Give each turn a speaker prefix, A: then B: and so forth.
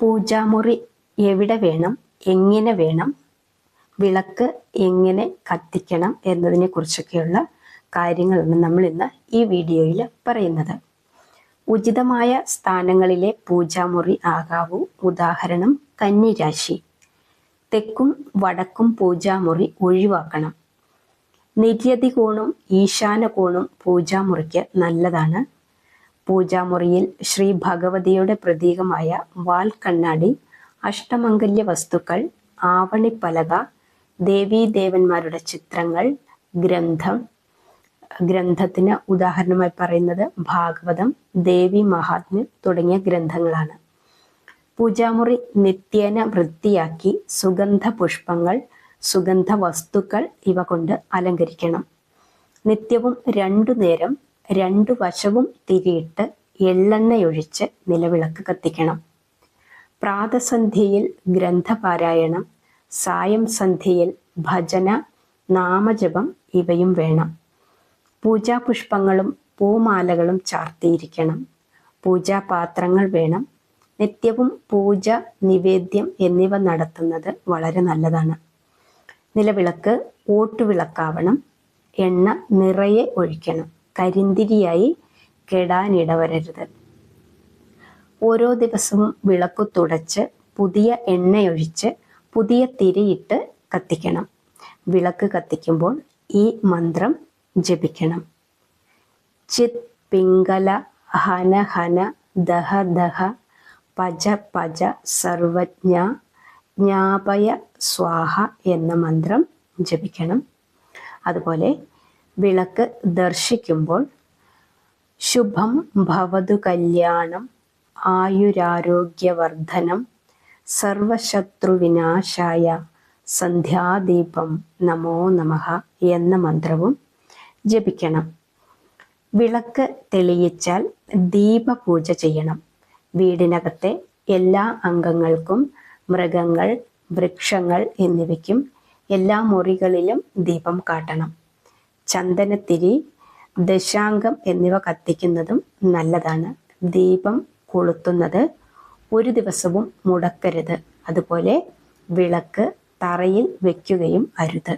A: പൂജാമുറി എവിടെ വേണം എങ്ങനെ വേണം വിളക്ക് എങ്ങനെ കത്തിക്കണം എന്നതിനെ കുറിച്ചൊക്കെയുള്ള കാര്യങ്ങളാണ് നമ്മൾ ഇന്ന് ഈ വീഡിയോയിൽ പറയുന്നത്. ഉചിതമായ സ്ഥാനങ്ങളിലെ പൂജാമുറി ആകാവൂ. ഉദാഹരണം കന്നിരാശി. തെക്കും വടക്കും പൂജാമുറി ഒഴിവാക്കണം. നിര്യതി കോണും ഈശാന കോണും പൂജാമുറിക്ക് നല്ലതാണ്. പൂജാമുറിയിൽ ശ്രീ ഭഗവതിയുടെ പ്രതീകമായ വാൽ കണ്ണാടി അഷ്ടമംഗല്യ വസ്തുക്കൾ ആവണിപ്പലക ദേവീദേവന്മാരുടെ ചിത്രങ്ങൾ ഗ്രന്ഥം ഗ്രന്ഥത്തിന് ഉദാഹരണമായി പറയുന്നത് ഭാഗവതം ദേവി മഹാത്മ്യം തുടങ്ങിയ ഗ്രന്ഥങ്ങളാണ്. പൂജാമുറി നിത്യേന വൃത്തിയാക്കി സുഗന്ധ പുഷ്പങ്ങൾ സുഗന്ധ വസ്തുക്കൾ ഇവ കൊണ്ട് അലങ്കരിക്കണം. നിത്യവും രണ്ടു നേരം രണ്ടു വശവും തിരിയിട്ട് എള്ളെണ്ണയൊഴിച്ച് നിലവിളക്ക് കത്തിക്കണം. പ്രാതസന്ധ്യയിൽ ഗ്രന്ഥപാരായണം സായം സന്ധ്യയിൽ ഭജന നാമജപം ഇവയും വേണം. പൂജാപുഷ്പങ്ങളും പൂമാലകളും ചാർത്തിയിരിക്കണം. പൂജാപാത്രങ്ങൾ വേണം. നിത്യവും പൂജ നിവേദ്യം എന്നിവ നടത്തുന്നത് വളരെ നല്ലതാണ്. നിലവിളക്ക് ഓട്ടുവിളക്കാവണം. എണ്ണ നിറയെ ഒഴിക്കണം. കരിന്തിരിയായി കെടാനിടവരരുത്. ഓരോ ദിവസവും വിളക്ക് തുടച്ച് പുതിയ എണ്ണയൊഴിച്ച് പുതിയ തിരിയിട്ട് കത്തിക്കണം. വിളക്ക് കത്തിക്കുമ്പോൾ ഈ മന്ത്രം ജപിക്കണം. ചിത് പിംഗല ഹന ഹന ദഹ ദഹ പജ പജ സർവജ്ഞ ജ്ഞാപയ സ്വാഹ എന്ന മന്ത്രം ജപിക്കണം. അതുപോലെ വിളക്ക് ദർശിക്കുമ്പോൾ ശുഭം ഭവതു കല്യാണം ആയുരാരോഗ്യവർദ്ധനം സർവശത്രുവിനാശായ സന്ധ്യാദീപം നമോ നമഃ എന്ന മന്ത്രവും ജപിക്കണം. വിളക്ക് തെളിയിച്ചാൽ ദീപപൂജ ചെയ്യണം. വീടിനകത്തെ എല്ലാ അംഗങ്ങൾക്കും മൃഗങ്ങൾ വൃക്ഷങ്ങൾ എന്നിവയ്ക്കും എല്ലാ മുറികളിലും ദീപം കാട്ടണം. ചന്ദനത്തിരി ദശാംഗം എന്നിവ കത്തിക്കുന്നതും നല്ലതാണ്. ദീപം കൊളുത്തുന്നത് ഒരു ദിവസവും മുടക്കരുത്. അതുപോലെ വിളക്ക് തറയിൽ വയ്ക്കുകയും അരുത്.